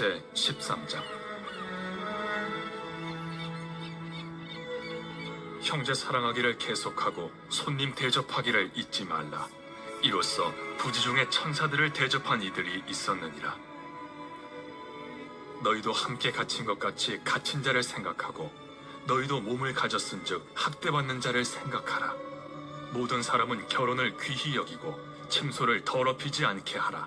제 13장. 형제 사랑하기를 계속하고 손님 대접하기를 잊지 말라. 이로써 부지 중에 천사들을 대접한 이들이 있었느니라. 너희도 함께 갇힌 것 같이 갇힌 자를 생각하고 너희도 몸을 가졌은즉 학대받는 자를 생각하라. 모든 사람은 결혼을 귀히 여기고 침소를 더럽히지 않게 하라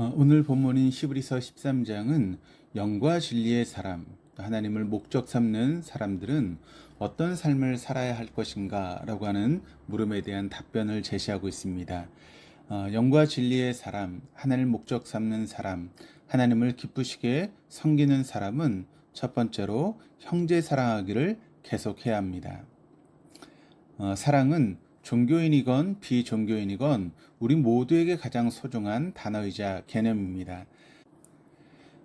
오늘 본문인 히브리서 13장은 영과 진리의 사람, 하나님을 목적 삼는 사람들은 어떤 삶을 살아야 할 것인가 라고 하는 물음에 대한 답변을 제시하고 있습니다. 어, 영과 진리의 사람, 하나님을 목적 삼는 사람, 하나님을 기쁘시게 섬기는 사람은 첫 번째로 형제 사랑하기를 계속해야 합니다. 어, 사랑은 종교인이건 비종교인이건 우리 모두에게 가장 소중한 단어이자 개념입니다.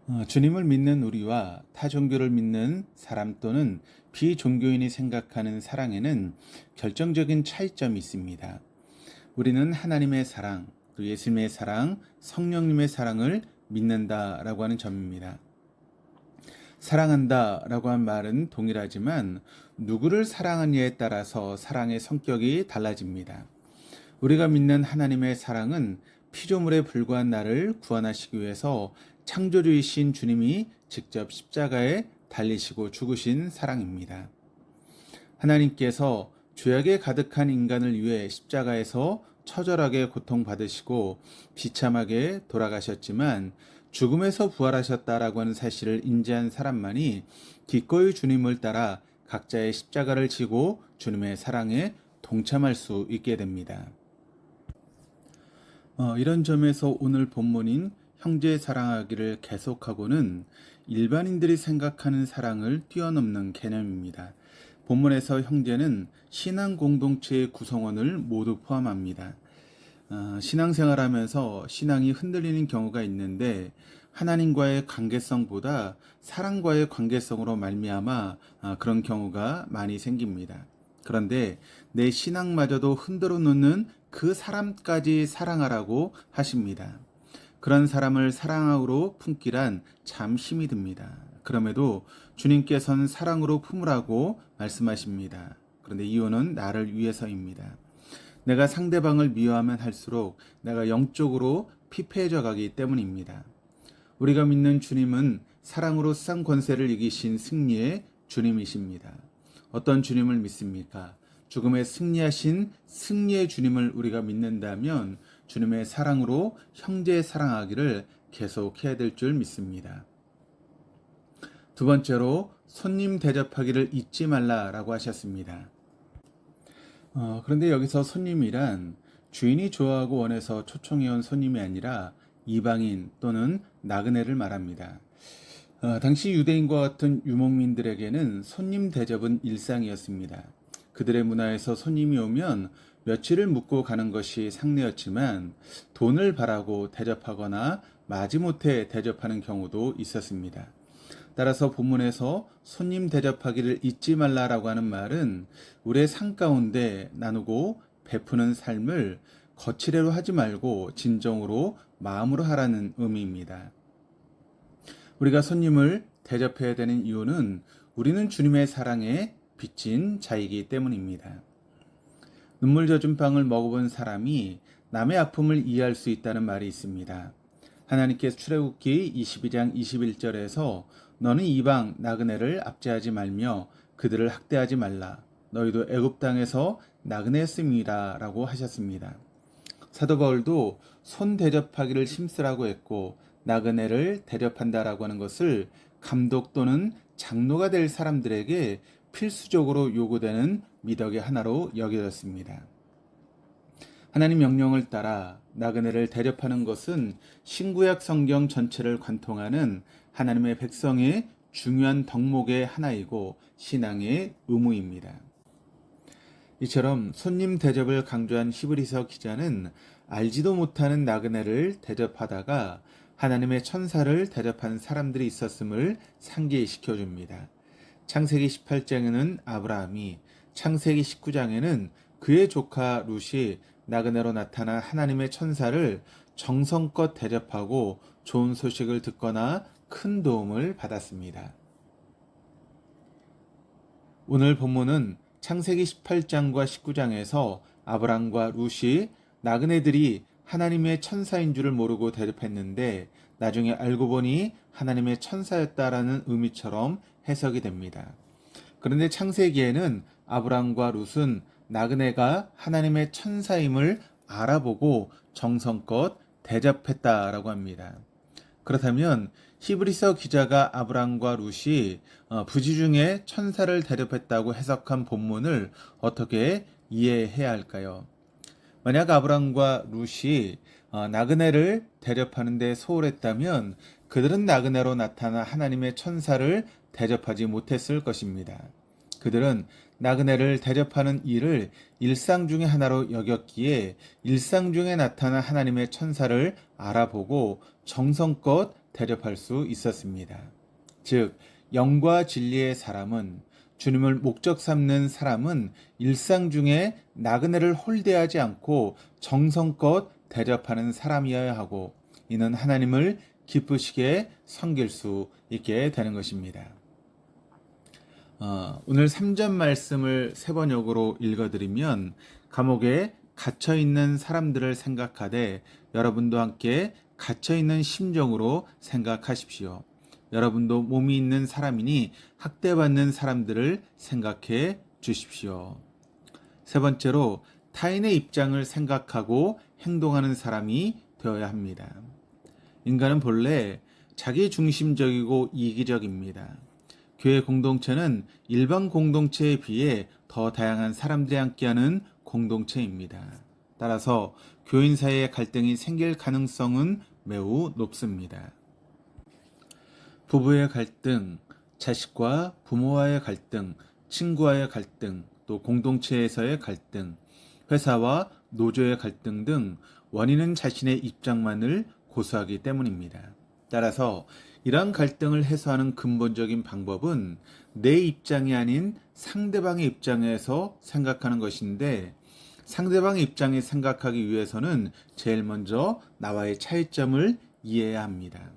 어, 주님을 믿는 우리와 타 종교를 믿는 사람 또는 비종교인이 생각하는 사랑에는 결정적인 차이점이 있습니다. 우리는 하나님의 사랑, 또 예수님의 사랑, 성령님의 사랑을 믿는다라고 하는 점입니다. 사랑한다 라고 한 말은 동일하지만 누구를 사랑하느냐에 따라서 사랑의 성격이 달라집니다. 우리가 믿는 하나님의 사랑은 피조물에 불과한 나를 구원하시기 위해서 창조주이신 주님이 직접 십자가에 달리시고 죽으신 사랑입니다. 하나님께서 죄악에 가득한 인간을 위해 십자가에서 처절하게 고통받으시고 비참하게 돌아가셨지만 죽음에서 부활하셨다라고 하는 사실을 인지한 사람만이 기꺼이 주님을 따라 각자의 십자가를 지고 주님의 사랑에 동참할 수 있게 됩니다. 어, 이런 점에서 오늘 본문인 형제 사랑하기를 계속하고는 일반인들이 생각하는 사랑을 뛰어넘는 개념입니다. 본문에서 형제는 신앙 공동체의 구성원을 모두 포함합니다. 어, 신앙생활하면서 신앙이 흔들리는 경우가 있는데 하나님과의 관계성보다 사랑과의 관계성으로 말미암아 어, 그런 경우가 많이 생깁니다. 그런데 내 신앙마저도 흔들어 놓는 그 사람까지 사랑하라고 하십니다. 그런 사람을 사랑으로 품기란 참 힘이 듭니다. 그럼에도 주님께서는 사랑으로 품으라고 말씀하십니다. 그런데 이유는 나를 위해서입니다. 내가 상대방을 미워하면 할수록 내가 영적으로 피폐해져 가기 때문입니다. 우리가 믿는 주님은 사랑으로 쌍 권세를 이기신 승리의 주님이십니다. 어떤 주님을 믿습니까? 죽음에 승리하신 승리의 주님을 우리가 믿는다면 주님의 사랑으로 형제 사랑하기를 계속해야 될 줄 믿습니다. 두 번째로 손님 대접하기를 잊지 말라라고 하셨습니다. 어, 그런데 여기서 손님이란 주인이 좋아하고 원해서 초청해온 손님이 아니라 이방인 또는 나그네를 말합니다. 어, 당시 유대인과 같은 유목민들에게는 손님 대접은 일상이었습니다. 그들의 문화에서 손님이 오면 며칠을 묵고 가는 것이 상례였지만 돈을 바라고 대접하거나 마지못해 대접하는 경우도 있었습니다. 따라서 본문에서 손님 대접하기를 잊지 말라라고 하는 말은 우리의 삶 가운데 나누고 베푸는 삶을 거칠애로 하지 말고 진정으로 마음으로 하라는 의미입니다. 우리가 손님을 대접해야 되는 이유는 우리는 주님의 사랑에 빚진 자이기 때문입니다. 눈물 젖은 빵을 먹어본 사람이 남의 아픔을 이해할 수 있다는 말이 있습니다. 하나님께서 출애굽기 22장 21절에서 너는 이방 나그네를 압제하지 말며 그들을 학대하지 말라. 너희도 애굽 땅에서 나그네였음이라라고 하셨습니다. 사도 바울도 손 대접하기를 심쓰라고 했고 나그네를 대접한다라고 하는 것을 감독 또는 장로가 될 사람들에게 필수적으로 요구되는 미덕의 하나로 여겨졌습니다. 하나님 명령을 따라 나그네를 대접하는 것은 신구약 성경 전체를 관통하는 하나님의 백성의 중요한 덕목의 하나이고 신앙의 의무입니다. 이처럼 손님 대접을 강조한 히브리서 기자는 알지도 못하는 나그네를 대접하다가 하나님의 천사를 대접한 사람들이 있었음을 상기시켜 줍니다. 창세기 18장에는 아브라함이, 창세기 19장에는 그의 조카 룻이 나그네로 나타난 하나님의 천사를 정성껏 대접하고 좋은 소식을 듣거나 큰 도움을 받았습니다. 오늘 본문은 창세기 18장과 19장에서 아브람과 룻이 나그네들이 하나님의 천사인 줄을 모르고 대접했는데 나중에 알고 보니 하나님의 천사였다라는 의미처럼 해석이 됩니다. 그런데 창세기에는 아브람과 룻은 나그네가 하나님의 천사임을 알아보고 정성껏 대접했다라고 합니다. 그렇다면 히브리서 기자가 아브람과 룻이 어, 부지 중에 천사를 대접했다고 해석한 본문을 어떻게 이해해야 할까요? 만약 아브람과 룻이 어, 나그네를 대접하는데 소홀했다면 그들은 나그네로 나타나 하나님의 천사를 대접하지 못했을 것입니다. 그들은 나그네를 대접하는 일을 일상 중의 하나로 여겼기에 일상 중에 나타난 하나님의 천사를 알아보고 정성껏 대접할 수 있었습니다. 즉, 영과 진리의 사람은 주님을 목적 삼는 사람은 일상 중에 나그네를 홀대하지 않고 정성껏 대접하는 사람이어야 하고 이는 하나님을 기쁘시게 섬길 수 있게 되는 것입니다. 어, 오늘 3전 말씀을 세 번역으로 읽어드리면 감옥에 갇혀 있는 사람들을 생각하되 여러분도 함께 갇혀 있는 심정으로 생각하십시오. 여러분도 몸이 있는 사람이니 학대받는 사람들을 생각해 주십시오. 세 번째로 타인의 입장을 생각하고 행동하는 사람이 되어야 합니다. 인간은 본래 자기 중심적이고 이기적입니다. 교회 공동체는 일반 공동체에 비해 더 다양한 사람들이 함께하는 공동체입니다. 따라서 교인 사이의 갈등이 생길 가능성은 매우 높습니다. 부부의 갈등, 자식과 부모와의 갈등, 친구와의 갈등, 또 공동체에서의 갈등, 회사와 노조의 갈등 등 원인은 자신의 입장만을 고수하기 때문입니다. 따라서 이러한 갈등을 해소하는 근본적인 방법은 내 입장이 아닌 상대방의 입장에서 생각하는 것인데 상대방의 입장에 생각하기 위해서는 제일 먼저 나와의 차이점을 이해해야 합니다.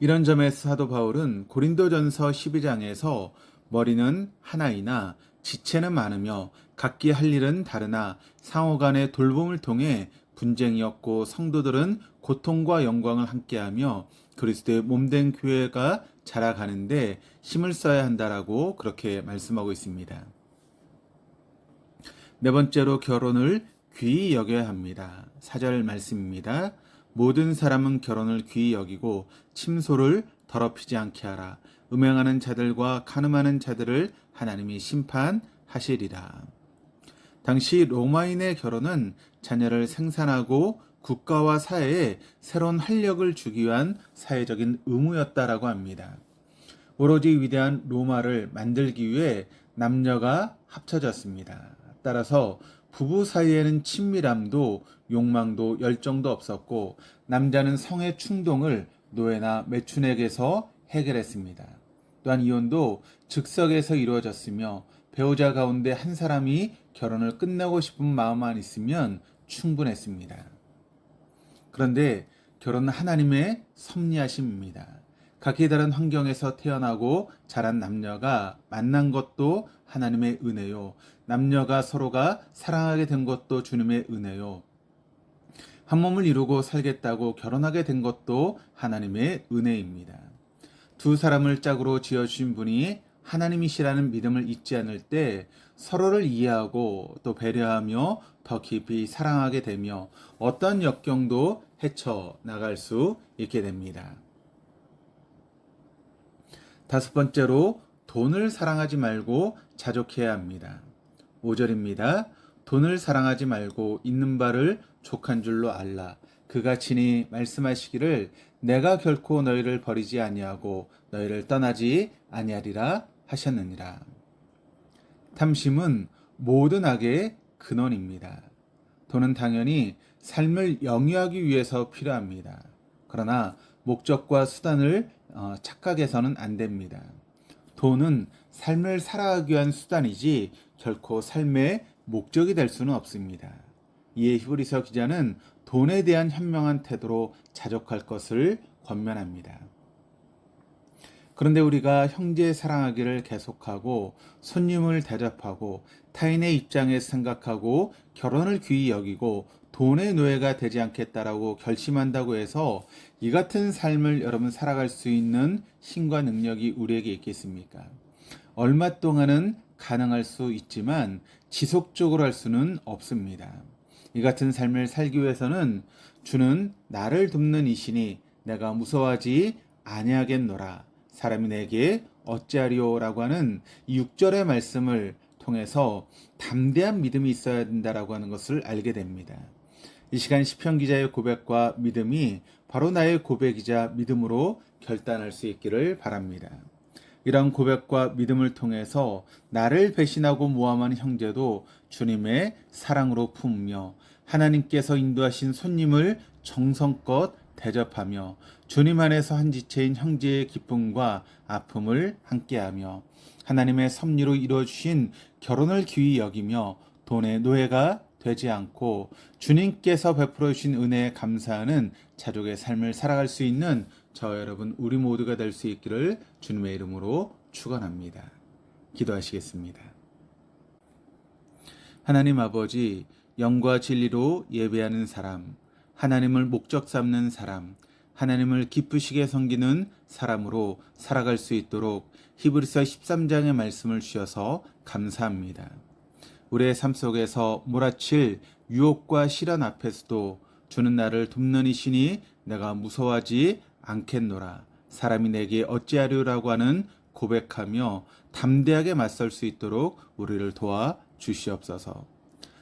이런 점에서 사도 바울은 고린도전서 12장에서 머리는 하나이나 지체는 많으며 각기 할 일은 다르나 상호 간의 돌봄을 통해 분쟁이 없고 성도들은 고통과 영광을 함께하며 그리스도의 몸된 교회가 자라가는데 힘을 써야 한다라고 그렇게 말씀하고 있습니다. 네 번째로 결혼을 귀히 여겨야 합니다. 사절 말씀입니다. 모든 사람은 결혼을 귀히 여기고 침소를 더럽히지 않게 하라. 음행하는 자들과 가늠하는 자들을 하나님이 심판하시리라. 당시 로마인의 결혼은 자녀를 생산하고 국가와 사회에 새로운 활력을 주기 위한 사회적인 의무였다라고 합니다. 오로지 위대한 로마를 만들기 위해 남녀가 합쳐졌습니다. 따라서 부부 사이에는 친밀함도 욕망도 열정도 없었고 남자는 성의 충동을 노예나 매춘에게서 해결했습니다. 또한 이혼도 즉석에서 이루어졌으며 배우자 가운데 한 사람이 결혼을 끝내고 싶은 마음만 있으면 충분했습니다. 그런데 결혼은 하나님의 섭리하심입니다. 각기 다른 환경에서 태어나고 자란 남녀가 만난 것도 하나님의 은혜요. 남녀가 서로가 사랑하게 된 것도 주님의 은혜요. 한 몸을 이루고 살겠다고 결혼하게 된 것도 하나님의 은혜입니다. 두 사람을 짝으로 지어주신 분이 하나님이시라는 믿음을 잊지 않을 때 서로를 이해하고 또 배려하며 더 깊이 사랑하게 되며 어떤 역경도 헤쳐 나갈 수 있게 됩니다. 다섯 번째로 돈을 사랑하지 말고 자족해야 합니다. 5절입니다. 돈을 사랑하지 말고 있는 바를 족한 줄로 알라. 그가 친히 말씀하시기를 내가 결코 너희를 버리지 아니하고 너희를 떠나지 아니하리라 하셨느니라. 탐심은 모든 악의 근원입니다. 돈은 당연히 삶을 영위하기 위해서 필요합니다. 그러나 목적과 수단을 어, 착각해서는 안 됩니다. 돈은 삶을 살아가기 위한 수단이지 결코 삶의 목적이 될 수는 없습니다. 이에 히브리서 기자는 돈에 대한 현명한 태도로 자족할 것을 권면합니다. 그런데 우리가 형제 사랑하기를 계속하고 손님을 대접하고 타인의 입장에 생각하고 결혼을 귀히 여기고 돈의 노예가 되지 않겠다라고 결심한다고 해서 이 같은 삶을 여러분 살아갈 수 있는 힘과 능력이 우리에게 있겠습니까? 얼마 동안은 가능할 수 있지만 지속적으로 할 수는 없습니다. 이 같은 삶을 살기 위해서는 주는 나를 돕는 이신이 내가 무서워하지 아니하겠노라. 사람이 내게 어찌하리오라고 하는 이 6절의 말씀을 통해서 담대한 믿음이 있어야 된다라고 하는 것을 알게 됩니다. 이 시간 시편 기자의 고백과 믿음이 바로 나의 고백이자 믿음으로 결단할 수 있기를 바랍니다. 이런 고백과 믿음을 통해서 나를 배신하고 모함하는 형제도 주님의 사랑으로 품으며 하나님께서 인도하신 손님을 정성껏 대접하며 주님 안에서 한 지체인 형제의 기쁨과 아픔을 함께하며 하나님의 섭리로 이루어주신 결혼을 귀히 여기며 돈의 노예가 되지 않고 주님께서 베풀어 주신 은혜에 감사하는 자족의 삶을 살아갈 수 있는 저 여러분 우리 모두가 될 수 있기를 주님의 이름으로 축원합니다. 기도하시겠습니다. 하나님 아버지 영과 진리로 예배하는 사람, 하나님을 목적 삼는 사람, 하나님을 기쁘시게 섬기는 사람으로 살아갈 수 있도록 히브리서 13장의 말씀을 주셔서 감사합니다. 우리의 삶 속에서 몰아칠 유혹과 시련 앞에서도 주는 나를 돕는 이시니 내가 무서워하지 않겠노라. 사람이 내게 어찌하려라고 하는 고백하며 담대하게 맞설 수 있도록 우리를 도와 주시옵소서.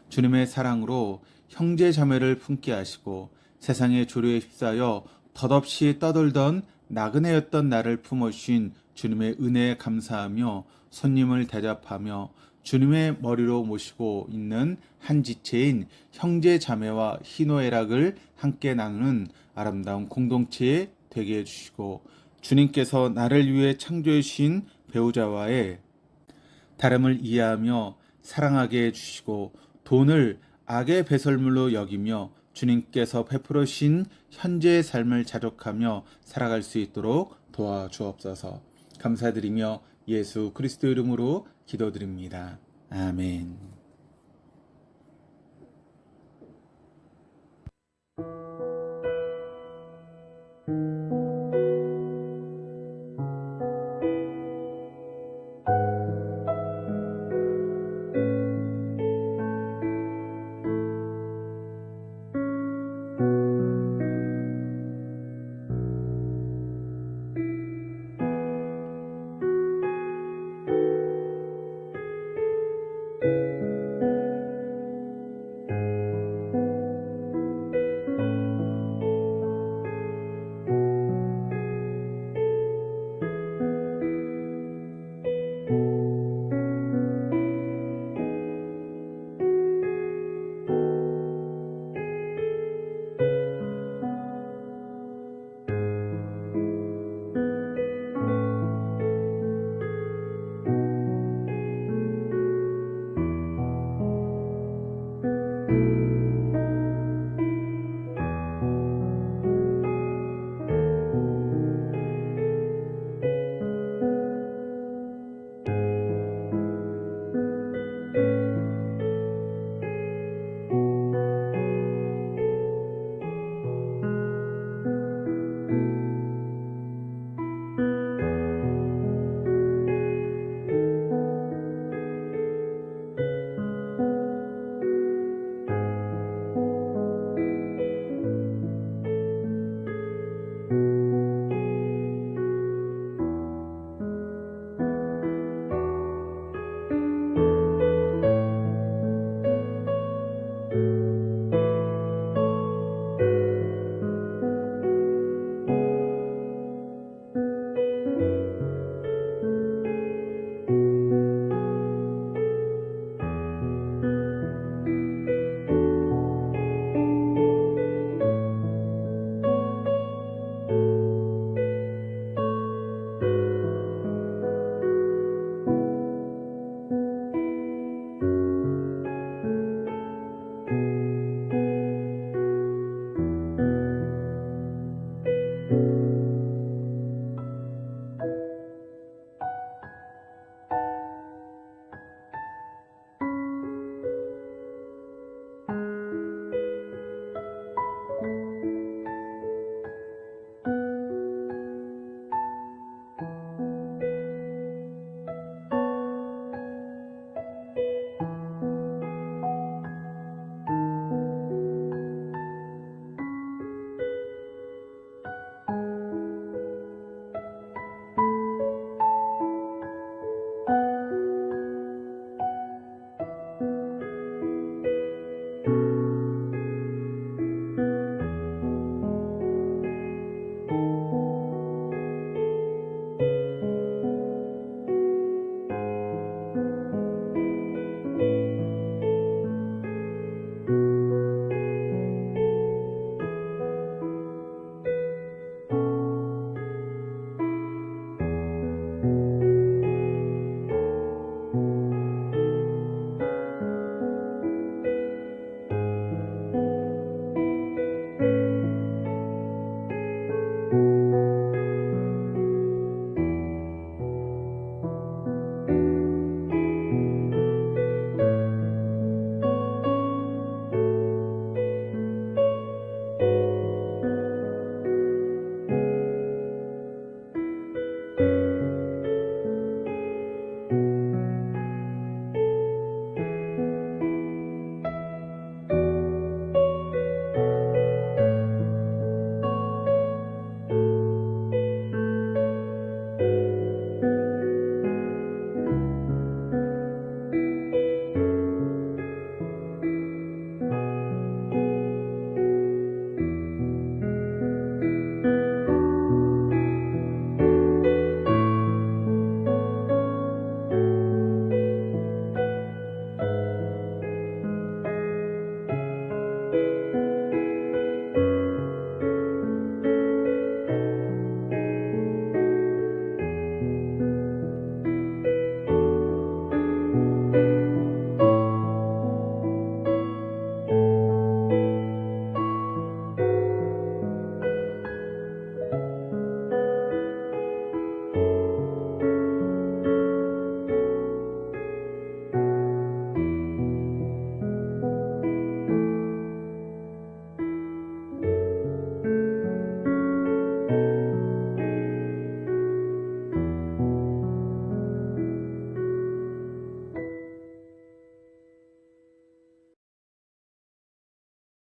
주님의 사랑으로 형제 자매를 품게 하시고 세상의 조류에 휩싸여 덧없이 떠돌던 나그네였던 나를 품어주신 주님의 은혜에 감사하며 손님을 대접하며 주님의 머리로 모시고 있는 한 지체인 형제 자매와 희노애락을 함께 나누는 아름다운 공동체 되게 해주시고 주님께서 나를 위해 창조해 주신 배우자와의 다름을 이해하며 사랑하게 해주시고 돈을 악의 배설물로 여기며 주님께서 베풀어 주신 현재의 삶을 자족하며 살아갈 수 있도록 도와주옵소서. 감사드리며 예수 그리스도 이름으로 기도드립니다. 아멘.